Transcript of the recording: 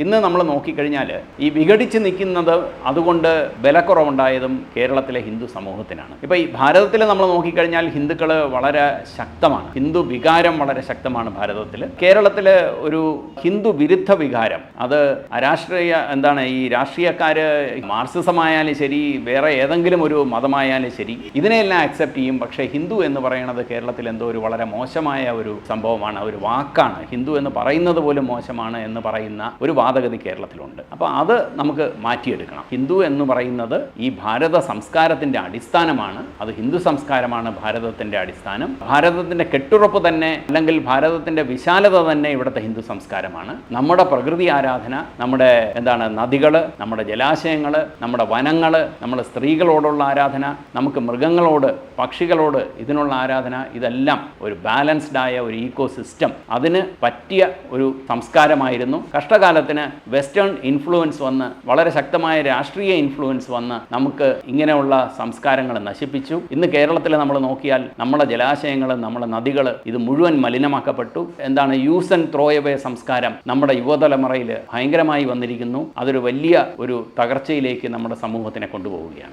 ഇന്ന് നമ്മൾ നോക്കിക്കഴിഞ്ഞാൽ ഈ വിഘടിച്ച് നിൽക്കുന്നത് അതുകൊണ്ട് ബലക്കുറവുണ്ടായതും കേരളത്തിലെ ഹിന്ദു സമൂഹത്തിനാണ്. ഇപ്പോൾ ഈ ഭാരതത്തിൽ നമ്മൾ നോക്കിക്കഴിഞ്ഞാൽ ഹിന്ദുക്കൾ വളരെ ശക്തമാണ്. ഹിന്ദു വികാരം വളരെ ശക്തമാണ് ഭാരതത്തിൽ. കേരളത്തിൽ ഒരു ഹിന്ദു വിരുദ്ധ വികാരം. അത് അരാഷ്ട്രീയ എന്താണ് ഈ രാഷ്ട്രീയക്കാർ മാർസിസമായാലും ശരി വേറെ ഏതെങ്കിലും ഒരു മതമായാലും ശരി ഇതിനെയെല്ലാം അക്സെപ്റ്റ് ചെയ്യും. പക്ഷേ ഹിന്ദു എന്ന് പറയുന്നത് കേരളത്തിൽ എന്തോ ഒരു വളരെ മോശമായ ഒരു സംഭവമാണ്. ഒരു വാക്കാണ്. ഹിന്ദു എന്ന് പറയുന്നത് പോലും മോശമാണ് എന്ന് പറയുന്ന ഒരു വാദഗതി കേരളത്തിലുണ്ട്. അപ്പോൾ അത് നമുക്ക് മാറ്റിയെടുക്കണം. ഹിന്ദു എന്ന് പറയുന്നത് ഈ ഭാരത സംസ്കാരത്തിന്റെ അടിസ്ഥാനമാണ്. അത് ഹിന്ദു സംസ്കാരമാണ് ഭാരതത്തിന്റെ അടിസ്ഥാനം. ഭാരതത്തിന്റെ കെട്ടുറപ്പ് തന്നെ അല്ലെങ്കിൽ ഭാരതത്തിന്റെ വിശാലത തന്നെ ഇവിടുത്തെ ഹിന്ദു സംസ്കാരമാണ്. നമ്മുടെ പ്രകൃതി ആരാധന നമ്മുടെ എന്താണ് നദികൾ നമ്മുടെ ജലാശയങ്ങൾ നമ്മുടെ വനങ്ങൾ നമ്മുടെ സ്ത്രീകളോടുള്ള ആരാധന നമുക്ക് മൃഗങ്ങളോട് പക്ഷികളോട് ഇതിനുള്ള ആരാധന ഇതെല്ലാം ഒരു ബാലൻസ്ഡ് ആയ ഒരു ഈക്കോ സിസ്റ്റം അതിന് പറ്റിയ ഒരു സംസ്കാരമായിരുന്നു. കഷ്ടകാലത്തിന് വെസ്റ്റേൺ ഇൻഫ്ലുവൻസ് വന്ന് വളരെ ശക്തമായ രാഷ്ട്രീയ ഇൻഫ്ലുവൻസ് വന്ന് നമുക്ക് ഇങ്ങനെയുള്ള സംസ്കാരങ്ങൾ നശിപ്പിച്ചു. ഇന്ന് കേരളത്തിൽ നമ്മൾ നോക്കിയാൽ നമ്മുടെ ജലാശയങ്ങൾ നമ്മുടെ നദികൾ ഇത് മുഴുവൻ മലിനമാക്കപ്പെട്ടു. എന്താണ് യൂസ് ആൻഡ് ത്രോ എവേ സംസ്കാരം നമ്മുടെ യുവതലമുറയിൽ ഭയങ്കരമായി വന്നിരിക്കുന്നു. അതൊരു വലിയ ഒരു തകർച്ചയിലേക്ക് നമ്മുടെ സമൂഹത്തിനെ കൊണ്ടുപോവുകയാണ്.